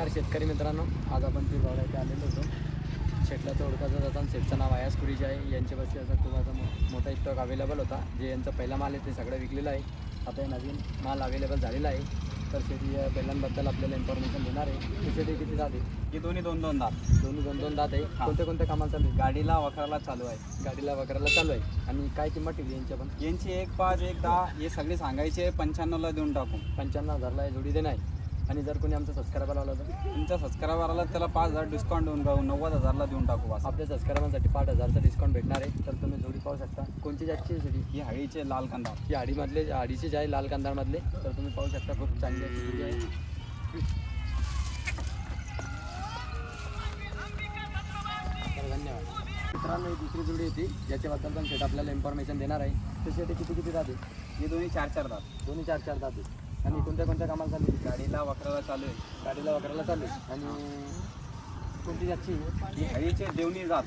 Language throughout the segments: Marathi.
नमस्कार शेतकरी मित्रांनो आज आपण पिरगावला इथे आलेलो होतो. शेटला तो ओळखायचा जाता शेटचं नाव आयास कुरीचे आहे यांच्यापाशी असा खूप असा मोठा स्टॉक अवेलेबल होता. जे यांचा पहिला माल आहे ते सगळं विकलेलं आहे. आता हे नवीन माल अवेलेबल झालेला आहे. तर शेती या बैलांबद्दल आपल्याला इन्फॉर्मेशन देणार आहे. ते शेती किती जाते ही दोन्ही दोन दोन दात. दोन्ही दोन दोन दात आहे. कोणत्या कोणत्या कामाला चालू आहे गाडीला वखराला चालू आहे. गाडीला वगैरेला चालू आहे. आणि काय किंमत ठेवली यांच्या पण? यांची एक पाच एक दहा हे सगळे सांगायचे पंच्याण्णवला देऊन टाकू. पंच्याण्णव हजारला जोडी देणार आहे. आणि जर कोणी आमचा सबस्क्रायबर लावला तर? तुमच्या सबस्क्रायबरला त्याला पाच हजार डिस्काउंट देऊन टाकू नव्वद हजारला देऊन टाकू बस. आपल्या सबस्क्रायबरसाठी पाच हजारचा डिस्काउंट भेटणार आहे तर तुम्ही जोडी पाहू शकता. कोणती जातची जोडी? ही हळीचे लाल कांदा. ही आडीमधले आडीचे जे आहे लाल कांदारमधले तर तुम्ही पाहू शकता खूप चांगली जोडी आहे. तर धन्यवाद. मित्रांनो ही दुसरी जोडी होती याच्याबद्दल पण शेट आपल्याला इन्फॉर्मेशन देणार आहे. तशी ते किती किती राहते ही दोन्ही चार चार दात दोन्ही चार चार राहते आणि कोणत्या कोणत्या कामाला चालू आहे? गाडीला वखराला चालू आहे. गाडीला वगैरेला चालू आहे. आणि कोणती जातची? ही हळीचे देवणी जात.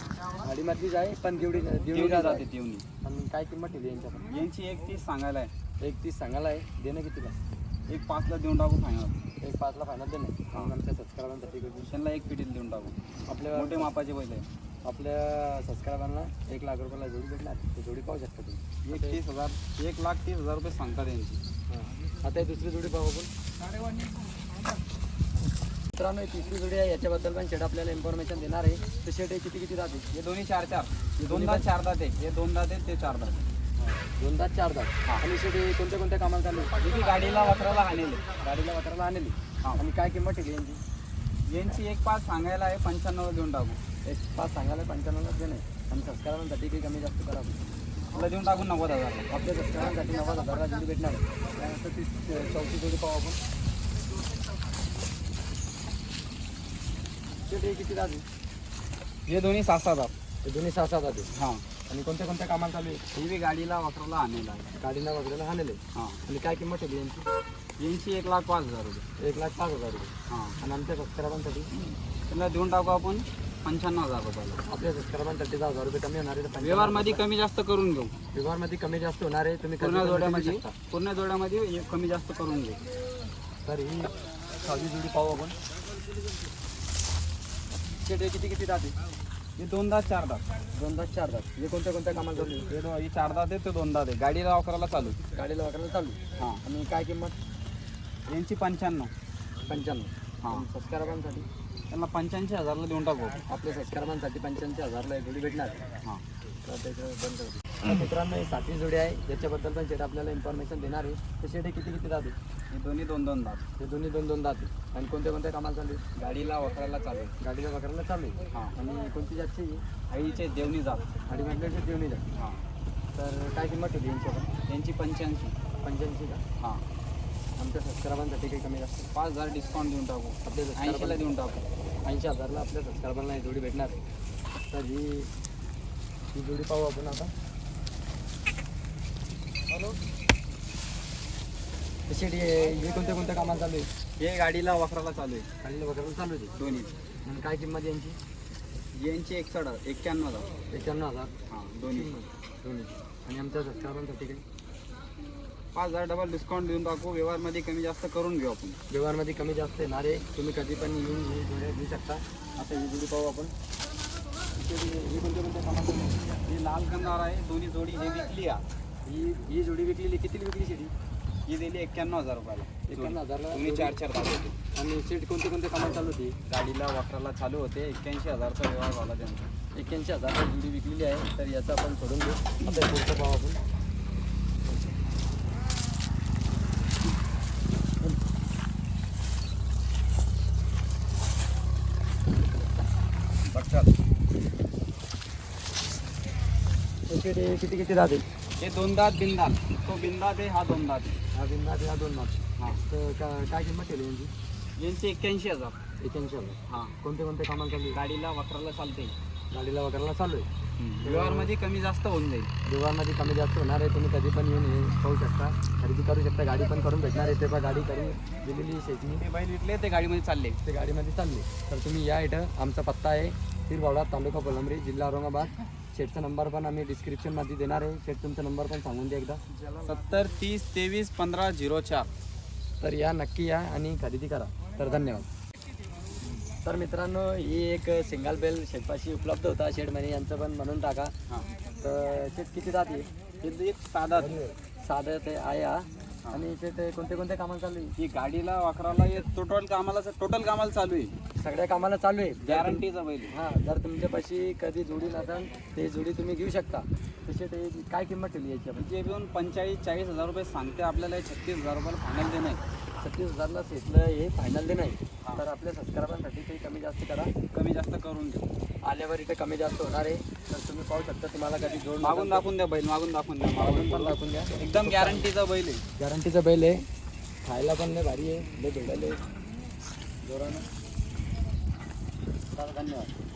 गाडीमधलीच आहे पण देवडी देवणी जात आहे देवणी. आणि काय किंमत ठेवली यांच्या यांची एक तीस सांगायला आहे. एक तीस सांगायला आहे. देणं कितीला एक पाचला देऊन टाकू फायनल एक पाचला फायनल देणं. आमच्या सबस्क्रायबांसाठी कधी त्यांना एक पिटील देऊन टाकू. आपल्या मोठे मापाचे बैल आहे. आपल्या सबस्क्रायबांना एक लाख रुपयाला जोडी भेटणार. ते जोडी पाहू शकता तुम्ही. एक तीस हजार एक लाख तीस हजार रुपये सांगतात यांची. आता ही दुसरी जोडी पाहू आपण. मित्रांनो ही तिसरी जोडी आहे. याच्याबद्दल पण शेट आपल्याला इन्फॉर्मेशन देणार आहे. ते शेट हे किती किती राहते हे दोन्ही चार चार. हे दोन दात चार दात. आहे हे दोन दात आहेत ते चार दात. आहे. दोन तास चार तास आणि शेट हे कोणत्या कोणत्या कामाला चालू आहे? ही गाडीला वखराला आणले गाडीला वापरायला आणलेली. हां. आणि काय किंमत ठेवली यांची? यांची एक पाच सांगायला आहे पंच्याण्णव देऊन टाकू. एक पाच सांगायला पंच्याण्णवलाच देणं आणि सबस्क्रायबांसाठी काही कमी जास्त करा. तुला देऊन टाकू नव्वद हजार. आपल्या सबस्क्रायबांसाठी नव्वद हजारला जोडी भेटणार. आहे त्यानंतर ती चौथी जोडी पाहू आपण. हे किती राहते हे दोन्ही सहा सहा दात ते दोन्ही सहा सात राहते हां. आणि कोणत्या कोणत्या कामाला चालू आहे ही बी गाडीला आणलेला आहे. गाडीला वगैरे आणलेले हां. आणि काय किंमत ठेवली यांची? यांची एक लाख पाच हजार रुपये. एक लाख पाच हजार रुपये. हां. आणि आमच्या सबस्क्रायबांसाठी त्यांना देऊन टाकू आपण. पंच्याण्णव हजार रुपयाला. आपल्या सबस्क्रायबांसाठी दहा हजार रुपये कमी होणार आहे व्यवहारमध्ये कमी जास्त करून घेऊ. व्यवहारमध्ये कमी जास्त होणार आहे तुम्ही पूर्ण जोड्यामध्ये. पूर्ण जोड्यामध्ये हे कमी जास्त करून घेऊ. तर ही सहावी जोडी पाहू आपण. शेट किती किती राहते हे दोन दात चार दात. दोन तास चार तास हे कोणत्या कोणत्या कामाला चालू आहे? हे दो ही चार दात आहे ते दोन दात आहे गाडीला वखराला चालू गाडीला वगैरे चालू आहे. हां. आणि काय किंमत? यांची पंच्याण्णव. पंच्याण्णव. हां. सबस्क्रायबांसाठी त्यांना पंच्याऐंशी हजारला देऊन टाकू आपल्या सबस्क्रायबांसाठी पंच्याऐंशी हजारला एक जोडी भेटणार. हां. तर त्याचं बंद होते. तर मित्रांनो ही सातवी जोडी आहे. ज्याच्याबद्दल पण शेट आपल्याला इन्फॉर्मेशन देणार आहे. ते शेट हे किती किती राहते हे दोन्ही दोन दोन दात. ते दोन्ही दोन दोन राहते आणि कोणत्या कोणत्या कामाला चालू आहे गाडीला वखराला चालू आहे गाडीला वगैरेला चालू आहे हां. आणि कोणती जातची आईचे देवणी जात. गाडी म्हटलं देऊन जात. हां. तर काय किंमत ठेवली यांची आपण यांची पंच्याऐंशी. पंच्याऐंशी का? हां. आमच्या सबस्क्रायबांसाठी काही कमी जास्त. पाच हजार डिस्काउंट देऊन टाकू. आपल्या ऐंशीला सबस्क्रायबांना देऊन टाकू. ऐंशी हजारला आपल्या सबस्क्रायबरला ही जोडी भेटणार. आहे तर ही ही जोडी पाहू आपण आता. हॅलो? तशी हे कोणत्या कोणत्या कामाला चालू आहे? हे गाडीला वखराला चालू आहे. गाडीला वगैरे चालू आहे दोन्ही. आणि काय किंमत यांची? यांची एकसठ एक्क्याण्णव हजार. एक्क्याण्णव हजार. हां दोन्ही. दोन्ही. आणि आमच्या सबस्क्रायबांसाठी काही पाच हजार डबल डिस्काउंट देऊन टाकू व्यवहारमध्ये कमी जास्त करून घेऊ आपण. व्यवहारमध्ये कमी जास्त येणार आहे तुम्ही कधी पण येऊन ही जोड्या घेऊ शकता. आता ही जोडी पाहू आपण. ही कोणत्या कोणत्या लाल कंदार आहे दोन्ही जोडी हे विकली आहे. ही ही जोडी विकलेली किती विकली शेती? ही दिली एक्क्याण्णव हजार रुपयाला. एकावन्न हजारला दोन्ही चार चार दात होते. आणि सीट कोणते कोणते कामाला चालू होती? गाडीला वखराला चालू होते. एक्क्याऐंशी हजारचा व्यवहार झाला त्यांचा. एक्क्याऐंशी हजारला जोडी विकलेली आहे. तर याचं आपण सोडून देऊ. आता पुढचं पाहू आपण. हे किती किती राहते हे दोन दात बिनदात तो बिनदात आहे हा दोन दात आहे. हा बिंदा हा दोन मार्च हां. तर का काय किंमत केली यांची? यांची एक्क्याऐंशी हजार. एक्क्याऐंशी हजार. हां. कोणते कोणते कामाला चालू आहे गाडीला वखराला चालते गाडीला वगैरेला चालू आहे व्यवहारमध्ये कमी जास्त होऊन जाईल. व्यवहारमध्ये कमी जास्त होणार आहे तुम्ही कधी पण येऊन हे पाहू शकता. खरेदी करू शकता गाडी पण करून भेटणार आहे. ते पण गाडी करून दिलेली शेतनी ते बैल विकले ते गाडीमध्ये चालले. ते गाडीमध्ये चालली. तर तुम्ही या इथं आमचा पत्ता आहे तिरबावडा तालुका फुलंब्री जिल्हा औरंगाबाद. शेटचा नंबर पण आम्ही डिस्क्रिप्शनमध्ये देणार आहे. शेट तुमचा नंबर पण सांगून द्या एकदा. सत्तर तीस तेवीस पंधरा झिरो चार. तर या नक्की या आणि खरेदी करा. तर धन्यवाद. तर मित्रांनो ही एक सिंगल बेल शेटपाशी उपलब्ध होता. शेड म्हणे यांचं पण म्हणून टाका. तर शेट किती जाते हे एक साधा. साधं ते आहे हा. आणि शेट कोणते कोणते कामाला चालू आहे? ही गाडीला वाकराला हे टोटल कामाला टोटल कामाला चालू आहे. सगळ्या कामाला चालू आहे. गॅरंटीचा बैल आहे. हा जर तुमच्यापाशी कधी जोडी नसेल ते जोडी तुम्ही घेऊ शकता. तसे ते काय किंमत ठेवली याची आपण? जे घेऊन पंचेचाळीस चाळीस हजार रुपये सांगते आपल्याला हे छत्तीस हजार रुपयाला फायनल देणं आहे. छत्तीस हजारला सेटलं हे फायनल दे नाही तर आपल्या सबस्क्रायबांसाठी ते कमी जास्त करा. कमी जास्त करून घेऊ आल्यावर इथे कमी जास्त होणार आहे. तर तुम्ही पाहू शकता तुम्हाला कधी जोड मागून दाखवून द्या बैल मागून दाखवून द्या मागून पण दाखवून द्या. एकदम गॅरंटीचा बैल आहे. गॅरंटीचा बैल आहे. खायला पण लय भारी आहे. लय भेटायला जोरानं. चला, धन्यवाद